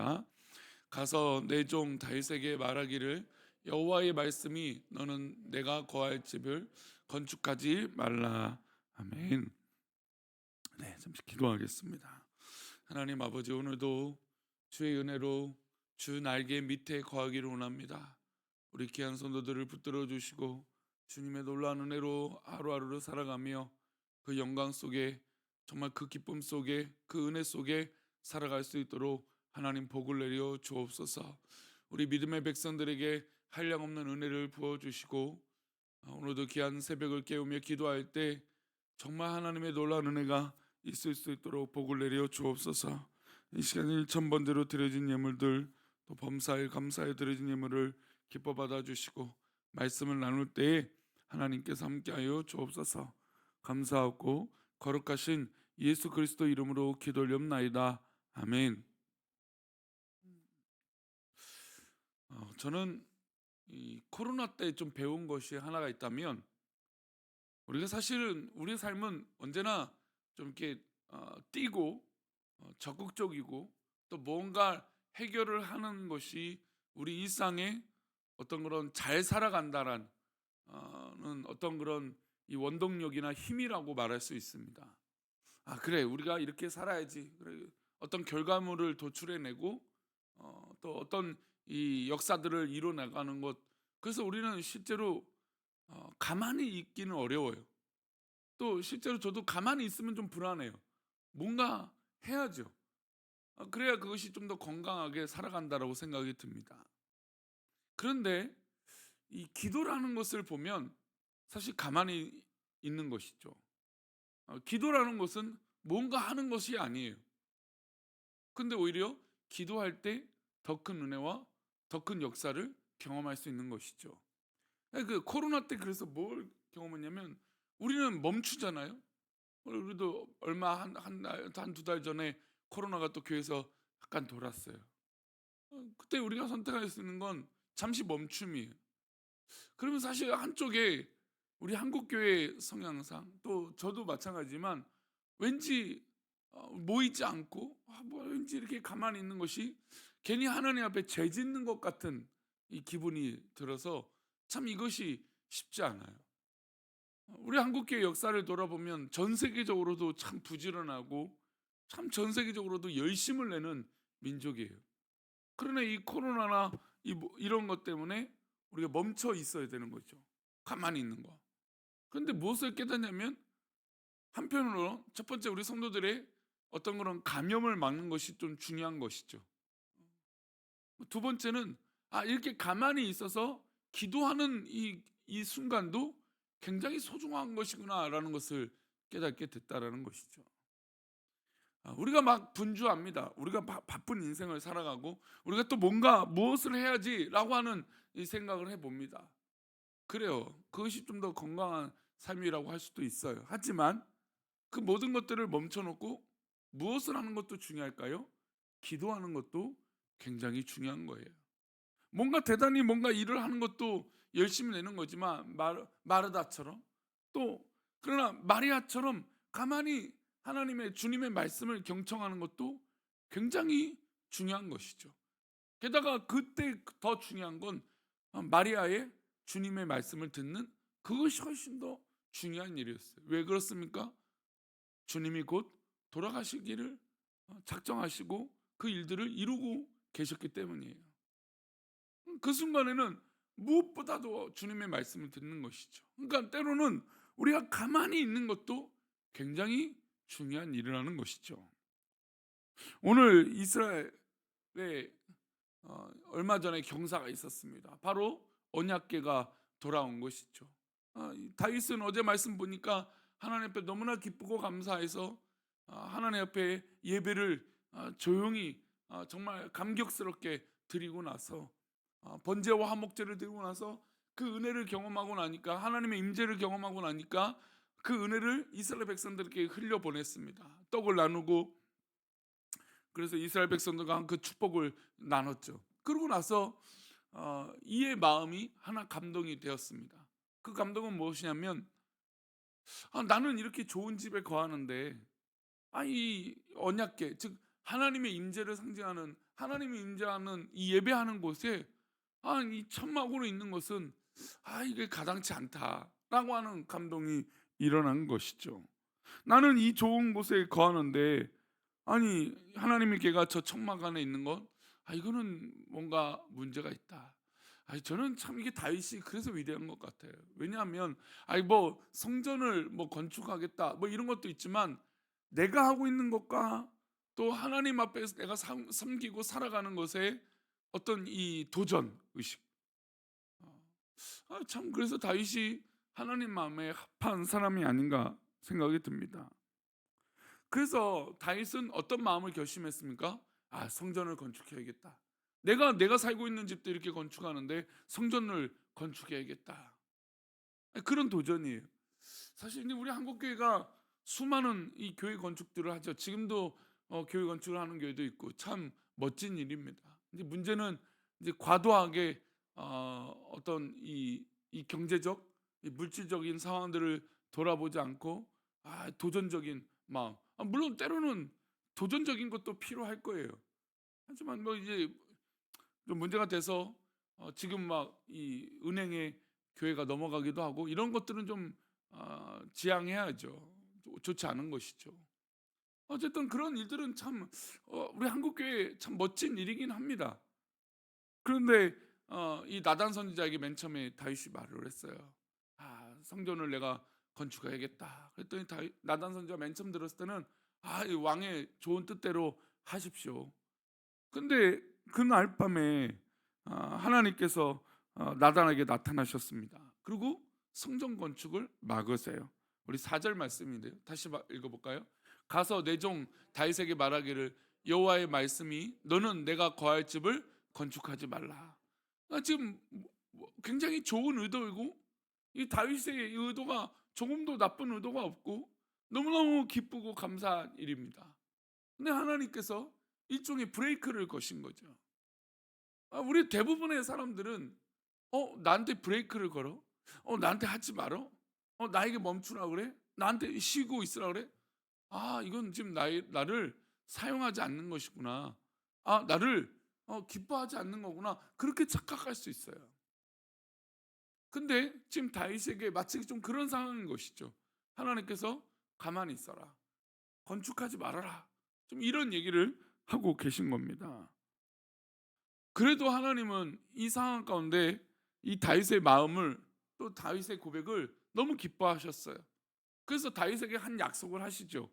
있습니다. 가서 내 종 다윗에게 말하기를 여호와의 말씀이 너는 내가 거할 집을 건축하지 말라. 아멘. 네, 잠시 기도하겠습니다. 하나님 아버지 오늘도 주의 은혜로 주 날개 밑에 거하기를 원합니다. 우리 귀한 성도들을 붙들어 주시고 주님의 놀라운 은혜로 하루하루를 살아가며 그 영광 속에 정말 그 기쁨 속에 그 은혜 속에 살아갈 수 있도록 하나님 복을 내려 주옵소서. 우리 믿음의 백성들에게 한량없는 은혜를 부어 주시고 아, 오늘도 귀한 새벽을 깨우며 기도할 때 정말 하나님의 놀라운 은혜가 있을 수 있도록 복을 내려 주옵소서. 이 시간 1천 번대로 드려진 예물들 또 범사에 감사에 드려진 예물을 기뻐 받아 주시고 말씀을 나눌 때에 하나님께서 함께하여 주옵소서. 감사하고 거룩하신 예수 그리스도 이름으로 기도 올렵나이다. 아멘. 저는 이 코로나 때 좀 배운 것이 하나가 있다면 우리가 사실은 우리의 삶은 언제나 좀 이렇게 어, 뛰고 어, 적극적이고 또 뭔가 해결을 하는 것이 우리 일상에 어떤 그런 잘 살아간다라는 어떤 그런 이 원동력이나 힘이라고 말할 수 있습니다. 아 그래 우리가 이렇게 살아야지. 그래 어떤 결과물을 도출해내고 어, 또 어떤 이 역사들을 이뤄나가는 것. 그래서 우리는 실제로 어, 가만히 있기는 어려워요. 또 실제로 저도 가만히 있으면 좀 불안해요. 뭔가 해야죠. 아, 그래야 그것이 좀 더 건강하게 살아간다라고 생각이 듭니다. 그런데 이 기도라는 것을 보면 사실 가만히 있는 것이죠. 어, 기도라는 것은 뭔가 하는 것이 아니에요. 근데 오히려 기도할 때 더 큰 은혜와 더 큰 역사를 경험할 수 있는 것이죠. 그 코로나 때 그래서 뭘 경험했냐면 우리는 멈추잖아요. 우리도 얼마 한한한두 달 전에 코로나가 또 교회에서 약간 돌았어요. 어, 그때 우리가 선택할 수 있는 건 잠시 멈춤이에요. 그러면 사실 한쪽에 우리 한국 교회 성향상 또 저도 마찬가지지만 왠지 어, 모이지 않고 아, 뭐 왠지 이렇게 가만히 있는 것이 괜히 하나님 앞에 죄 짓는 것 같은 이 기분이 들어서 참 이것이 쉽지 않아요. 우리 한국교회 역사를 돌아보면 전 세계적으로도 참 부지런하고 참 전 세계적으로도 열심을 내는 민족이에요. 그러나 이 코로나나 이 뭐 이런 것 때문에 우리가 멈춰 있어야 되는 거죠. 가만히 있는 거. 그런데 무엇을 깨닫냐면 한편으로 첫 번째 우리 성도들의 어떤 그런 감염을 막는 것이 좀 중요한 것이죠. 두 번째는 아 이렇게 가만히 있어서 기도하는 이, 이 순간도 굉장히 소중한 것이구나라는 것을 깨닫게 됐다라는 것이죠. 아, 우리가 막 분주합니다. 우리가 바, 바쁜 인생을 살아가고 우리가 또 뭔가 무엇을 해야지라고 하는 이 생각을 해봅니다. 그래요. 그것이 좀 더 건강한 삶이라고 할 수도 있어요. 하지만 그 모든 것들을 멈춰놓고 무엇을 하는 것도 중요할까요? 기도하는 것도 굉장히 중요한 거예요. 뭔가 대단히 뭔가 일을 하는 것도 열심히 내는 거지만 마르, 마르다처럼 또 그러나 마리아처럼 가만히 하나님의 주님의 말씀을 경청하는 것도 굉장히 중요한 것이죠. 게다가 그때 더 중요한 건 마리아의 주님의 말씀을 듣는 그것이 훨씬 더 중요한 일이었어요. 왜 그렇습니까? 주님이 곧 돌아가시기를 작정하시고 그 일들을 이루고 계셨기 때문이에요. 그 순간에는 무엇보다도 주님의 말씀을 듣는 것이죠. 그러니까 때로는 우리가 가만히 있는 것도 굉장히 중요한 일이라는 것이죠. 오늘 이스라엘에 어, 얼마 전에 경사가 있었습니다. 바로 언약계가 돌아온 것이죠. 어, 다윗은 어제 말씀 보니까 하나님 앞에 너무나 기쁘고 감사해서 어, 하나님 앞에 예배를 어, 조용히 어, 정말 감격스럽게 드리고 나서 어, 번제와 화목제를 드리고 나서 그 은혜를 경험하고 나니까 하나님의 임재를 경험하고 나니까 그 은혜를 이스라엘 백성들에게 흘려 보냈습니다. 떡을 나누고 그래서 이스라엘 백성들과 그 축복을 나눴죠. 그러고 나서 어, 이의 마음이 하나 감동이 되었습니다. 그 감동은 무엇이냐면 아, 나는 이렇게 좋은 집에 거하는데 아, 이 언약계 즉 하나님의 임재를 상징하는 하나님이 임재하는 이 예배하는 곳에 아, 이 천막으로 있는 것은 아, 이게 가당치 않다라고 하는 감동이 일어난 것이죠. 나는 이 좋은 곳에 거하는데 아니 하나님의 개가 저 천막 안에 있는 것, 아 이거는 뭔가 문제가 있다. 아니 저는 참 이게 다윗이 그래서 위대한 것 같아요. 왜냐하면 아니 뭐 성전을 뭐 건축하겠다 뭐 이런 것도 있지만 내가 하고 있는 것과 또 하나님 앞에서 내가 삼- 섬기고 살아가는 것에 어떤 이 도전 의식. 아, 참 그래서 다윗이 하나님 마음에 합한 사람이 아닌가 생각이 듭니다. 그래서 다윗은 어떤 마음을 결심했습니까? 아 성전을 건축해야겠다. 내가 내가 살고 있는 집도 이렇게 건축하는데 성전을 건축해야겠다. 그런 도전이에요. 사실 우리 한국 교회가 수많은 이 교회 건축들을 하죠. 지금도 어, 교회 건축을 하는 교회도 있고 참 멋진 일입니다. 근데 문제는 이제 과도하게 어, 어떤 이, 이 경제적, 이 물질적인 상황들을 돌아보지 않고 아, 도전적인 마음. 아, 물론 때로는 도전적인 것도 필요할 거예요. 하지만 뭐 이제 좀 문제가 돼서 어, 지금 막 이 은행에 교회가 넘어가기도 하고 이런 것들은 좀 아, 지양해야죠. 좋지 않은 것이죠. 어쨌든 그런 일들은 참 어, 우리 한국 교회 참 멋진 일이긴 합니다. 그런데 어, 이 나단 선지자에게 맨 처음에 다윗이 말을 했어요. 아 성전을 내가 건축해야겠다. 그랬더니 다윗, 나단 선지자 맨 처음 들었을 때는 아 이 왕의 좋은 뜻대로 하십시오. 근데 그날 밤에 아, 하나님께서 어, 나단에게 나타나셨습니다. 그리고 성전 건축을 막으세요. 우리 4절 말씀인데요. 다시 마- 읽어볼까요? 가서 내 종 다윗에게 말하기를 여호와의 말씀이 너는 내가 거할 집을 건축하지 말라. 아, 지금 뭐 굉장히 좋은 의도이고 이 다윗의 이 의도가 조금도 나쁜 의도가 없고 너무너무 기쁘고 감사한 일입니다. 근데 하나님께서 일종의 브레이크를 거신 거죠. 아, 우리 대부분의 사람들은 어 나한테 브레이크를 걸어? 어 나한테 하지 말어? 어 나에게 멈추라 그래? 나한테 쉬고 있으라 그래? 아 이건 지금 나의, 나를 사용하지 않는 것이구나. 아 나를 어, 기뻐하지 않는 거구나. 그렇게 착각할 수 있어요. 근데 지금 다윗에게 마치 좀 그런 상황인 것이죠. 하나님께서 가만히 있어라. 건축하지 말아라. 좀 이런 얘기를 하고 계신 겁니다. 그래도 하나님은 이 상황 가운데 이 다윗의 마음을 또 다윗의 고백을 너무 기뻐하셨어요. 그래서 다윗에게 한 약속을 하시죠.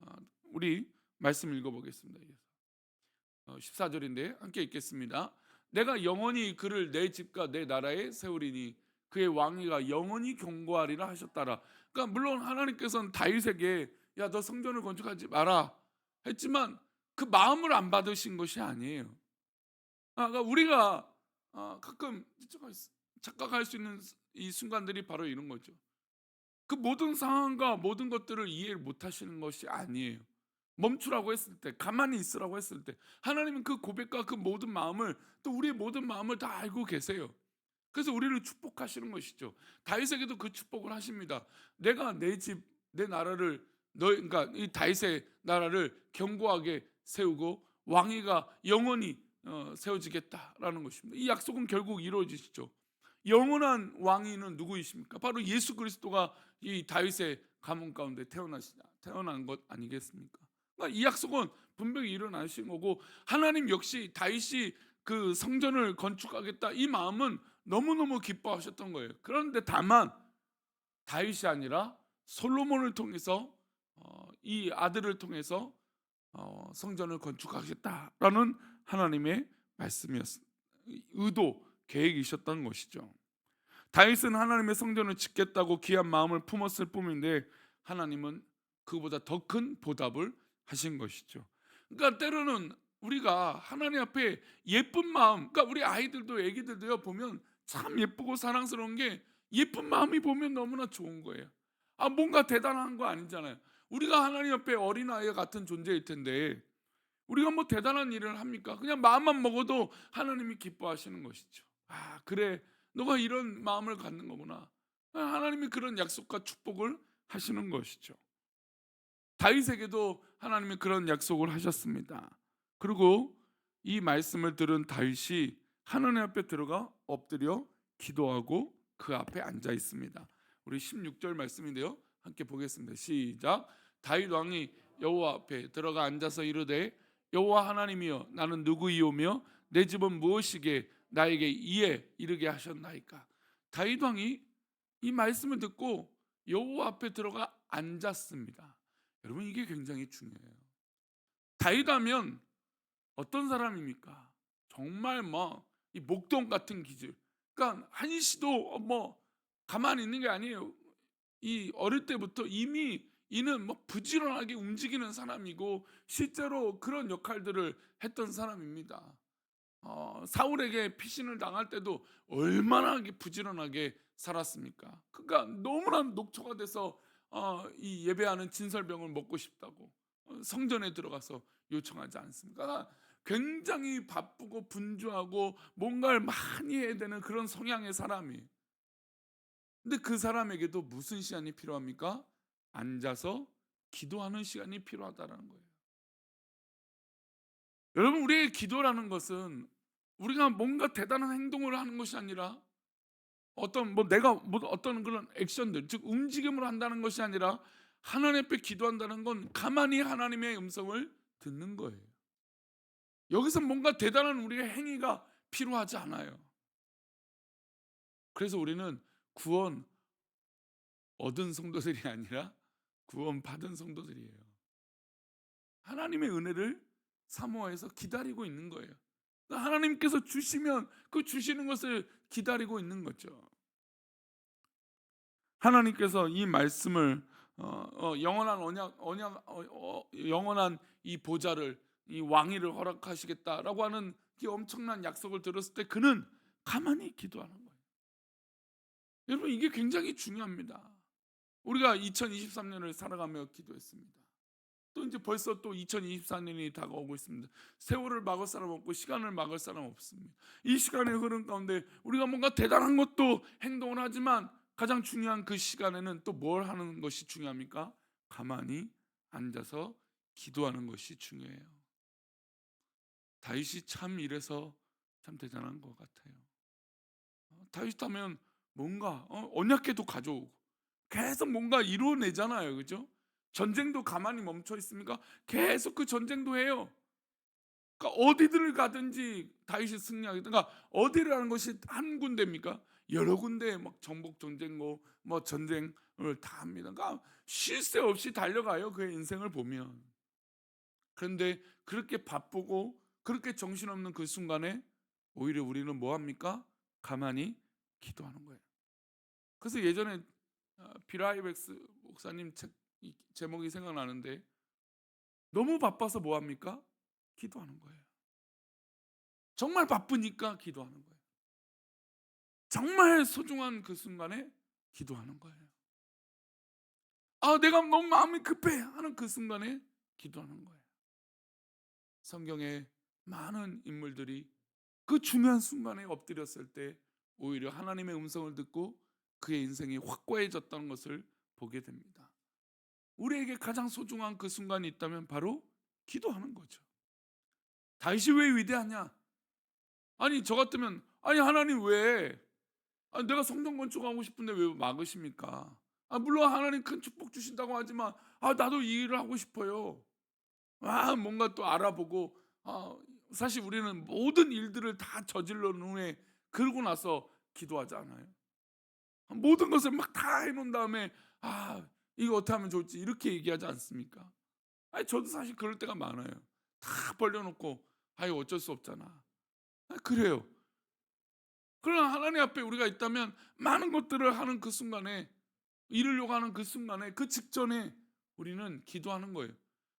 아, 우리 말씀 읽어보겠습니다. 14절인데 함께 읽겠습니다. 내가 영원히 그를 내 집과 내 나라에 세우리니 그의 왕위가 영원히 경고하리라 하셨다라. 그러니까 물론 하나님께서는 다윗에게 야 너 성전을 건축하지 마라 했지만 그 마음을 안 받으신 것이 아니에요. 아, 그러니까 우리가 아, 가끔 착각할 수 있는 이 순간들이 바로 이런 거죠. 그 모든 상황과 모든 것들을 이해를 못 하시는 것이 아니에요. 멈추라고 했을 때, 가만히 있으라고 했을 때, 하나님은 그 고백과 그 모든 마음을 또 우리의 모든 마음을 다 알고 계세요. 그래서 우리를 축복하시는 것이죠. 다윗에게도 그 축복을 하십니다. 내가 내 집, 내 나라를 너, 그러니까 이 다윗의 나라를 견고하게 세우고 왕위가 영원히 어, 세워지겠다라는 것입니다. 이 약속은 결국 이루어지시죠. 영원한 왕위는 누구이십니까? 바로 예수 그리스도가 이 다윗의 가문 가운데 태어나시다 태어난 것 아니겠습니까? 그러니까 이 약속은 분명히 일어나신 거고 하나님 역시 다윗이 그 성전을 건축하겠다 이 마음은 너무너무 기뻐하셨던 거예요. 그런데 다만 다윗이 아니라 솔로몬을 통해서 어, 이 아들을 통해서 어, 성전을 건축하겠다라는 하나님의 말씀이었 의도 계획이셨던 것이죠. 다윗은 하나님의 성전을 짓겠다고 귀한 마음을 품었을 뿐인데 하나님은 그보다 더 큰 보답을 하신 것이죠. 그러니까 때로는 우리가 하나님 앞에 예쁜 마음, 그러니까 우리 아이들도 애기들도요 보면 참 예쁘고 사랑스러운 게 예쁜 마음이 보면 너무나 좋은 거예요. 아 뭔가 대단한 거 아니잖아요. 우리가 하나님 앞에 어린 아이 같은 존재일 텐데 우리가 뭐 대단한 일을 합니까? 그냥 마음만 먹어도 하나님이 기뻐하시는 것이죠. 아 그래, 너가 이런 마음을 갖는 거구나. 하나님이 그런 약속과 축복을 하시는 것이죠. 다윗에게도 하나님이 그런 약속을 하셨습니다. 그리고 이 말씀을 들은 다윗이 하나님 앞에 들어가 엎드려 기도하고 그 앞에 앉아 있습니다. 우리 16절 말씀인데요. 함께 보겠습니다. 시작. 다윗 왕이 여호와 앞에 들어가 앉아서 이르되 여호와 하나님이여 나는 누구이오며 내 집은 무엇이게 나에게 이에 이르게 하셨나이까. 다윗 왕이 이 말씀을 듣고 여호와 앞에 들어가 앉았습니다. 여러분 이게 굉장히 중요해요. 다윗 하면 어떤 사람입니까? 정말 뭐 이 목동 같은 기질. 그러니까 한시도 뭐 가만히 있는 게 아니에요. 이 어릴 때부터 이미 이는 뭐 부지런하게 움직이는 사람이고 실제로 그런 역할들을 했던 사람입니다. 어, 사울에게 피신을 당할 때도 얼마나 부지런하게 살았습니까? 그러니까 너무나 녹초가 돼서 어, 이 예배하는 진설병을 먹고 싶다고 어, 성전에 들어가서 요청하지 않습니까? 그러니까 굉장히 바쁘고 분주하고 뭔가를 많이 해야 되는 그런 성향의 사람이. 근데 그 사람에게도 무슨 시간이 필요합니까? 앉아서 기도하는 시간이 필요하다는 거예요. 여러분 우리의 기도라는 것은 우리가 뭔가 대단한 행동을 하는 것이 아니라 어떤 뭐 내가 뭐 어떤 그런 액션들 즉 움직임을 한다는 것이 아니라 하나님 앞에 기도한다는 건 가만히 하나님의 음성을 듣는 거예요. 여기서 뭔가 대단한 우리의 행위가 필요하지 않아요. 그래서 우리는 구원 얻은 성도들이 아니라 구원 받은 성도들이에요. 하나님의 은혜를 사모해서 기다리고 있는 거예요. 하나님께서 주시면 그 주시는 것을 기다리고 있는 거죠. 하나님께서 이 말씀을 어, 어, 영원한 언약, 언약, 어, 어, 영원한 이 보좌를 이 왕위를 허락하시겠다라고 하는 이 엄청난 약속을 들었을 때 그는 가만히 기도하는 거예요. 여러분 이게 굉장히 중요합니다. 우리가 2023년을 살아가며 기도했습니다. 또 이제 벌써 또 2024년이 다가오고 있습니다. 세월을 막을 사람 없고 시간을 막을 사람 없습니다. 이 시간의 흐름 가운데 우리가 뭔가 대단한 것도 행동을 하지만 가장 중요한 그 시간에는 또 뭘 하는 것이 중요합니까? 가만히 앉아서 기도하는 것이 중요해요. 다윗이 참 이래서 참 대단한 것 같아요. 어, 다윗 하면 뭔가 어, 언약궤도 가져오고 계속 뭔가 이루어내잖아요, 그죠? 전쟁도 가만히 멈춰 있습니까? 계속 그 전쟁도 해요. 그러니까 어디들을 가든지 다윗이 승리하게. 그러니까 어디를 하는 것이 한 군데입니까? 여러 군데 막 정복 전쟁고 뭐 전쟁을 다 합니다. 그러니까 쉴 새 없이 달려가요. 그의 인생을 보면. 그런데 그렇게 바쁘고 그렇게 정신없는 그 순간에 오히려 우리는 뭐 합니까? 가만히 기도하는 거예요. 그래서 예전에 비라이백스 목사님 책 제목이 생각나는데 너무 바빠서 뭐 합니까? 기도하는 거예요. 정말 바쁘니까 기도하는 거예요. 정말 소중한 그 순간에 기도하는 거예요. 아, 내가 너무 마음이 급해 하는 그 순간에 기도하는 거예요. 성경에 많은 인물들이 그 중요한 순간에 엎드렸을 때 오히려 하나님의 음성을 듣고 그의 인생이 확고해졌다는 것을 보게 됩니다. 우리에게 가장 소중한 그 순간이 있다면 바로 기도하는 거죠. 다윗이 왜 위대하냐? 아니 저 같으면 아니 하나님 왜 아니, 내가 성전 건축하고 싶은데 왜 막으십니까? 아, 물론 하나님 큰 축복 주신다고 하지만 아 나도 이 일을 하고 싶어요. 아 뭔가 또 알아보고 아, 사실 우리는 모든 일들을 다 저질러 놓은 후에 그러고 나서 기도하지 않아요. 모든 것을 막 다 해놓은 다음에 아 이거 어떻게 하면 좋을지 이렇게 얘기하지 않습니까? 아니 저도 사실 그럴 때가 많아요. 다 벌려놓고 아이 어쩔 수 없잖아. 아, 그래요. 그러나 하나님 앞에 우리가 있다면 많은 것들을 하는 그 순간에 이루려고 하는 그 순간에 그 직전에 우리는 기도하는 거예요.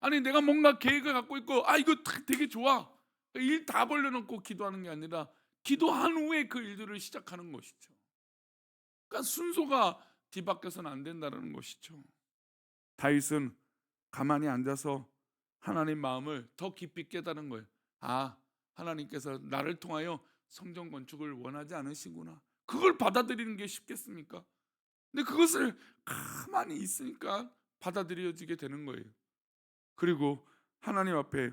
아니 내가 뭔가 계획을 갖고 있고 아 이거 되게 좋아 일 다 벌려놓고 기도하는 게 아니라 기도한 후에 그 일들을 시작하는 것이죠. 그러니까 순서가 뒤바뀌어서는 안 된다는 것이죠. 다윗은 가만히 앉아서 하나님 마음을 더 깊이 깨달은 거예요. 아 하나님께서 나를 통하여 성전 건축을 원하지 않으시구나. 그걸 받아들이는 게 쉽겠습니까? 근데 그것을 가만히 있으니까 받아들여지게 되는 거예요. 그리고 하나님 앞에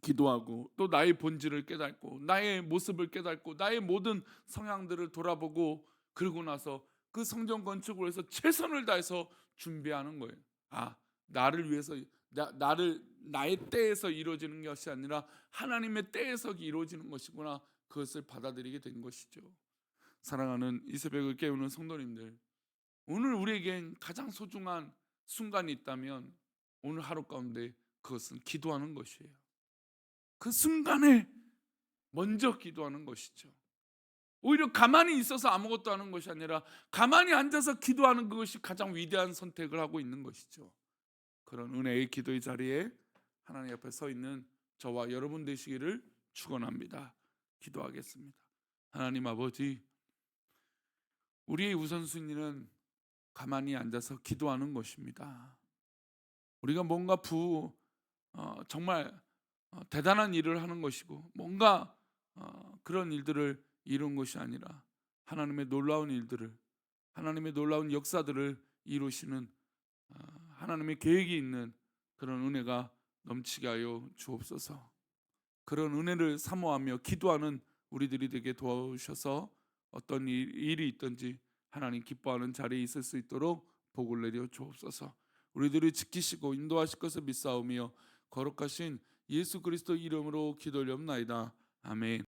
기도하고 또 나의 본질을 깨닫고 나의 모습을 깨닫고 나의 모든 성향들을 돌아보고 그러고 나서 그 성전 건축을 위해서 최선을 다해서 준비하는 거예요. 아 나를 위해서 나, 나를 나의 때에서 이루어지는 것이 아니라 하나님의 때에서 이루어지는 것이구나 그것을 받아들이게 된 것이죠. 사랑하는 이 새벽을 깨우는 성도님들 오늘 우리에겐 가장 소중한 순간이 있다면 오늘 하루 가운데 그것은 기도하는 것이에요. 그 순간에 먼저 기도하는 것이죠. 오히려 가만히 있어서 아무것도 하는 것이 아니라 가만히 앉아서 기도하는 그것이 가장 위대한 선택을 하고 있는 것이죠. 그런 은혜의 기도의 자리에 하나님 앞에 서 있는 저와 여러분 되시기를 축원합니다. 기도하겠습니다. 하나님 아버지 우리의 우선순위는 가만히 앉아서 기도하는 것입니다. 우리가 뭔가 부 어, 정말 어, 대단한 일을 하는 것이고 뭔가 어, 그런 일들을 이룬 것이 아니라 하나님의 놀라운 일들을 하나님의 놀라운 역사들을 이루시는 어, 하나님의 계획이 있는 그런 은혜가 넘치게 하여 주옵소서. 그런 은혜를 사모하며 기도하는 우리들이 되게 도와주셔서 어떤 일, 일이 있든지 하나님 기뻐하는 자리에 있을 수 있도록 복을 내려 주옵소서. 우리들이 지키시고 인도하실 것을 믿사오며 거룩하신 예수 그리스도 이름으로 기도하옵나이다. 아멘.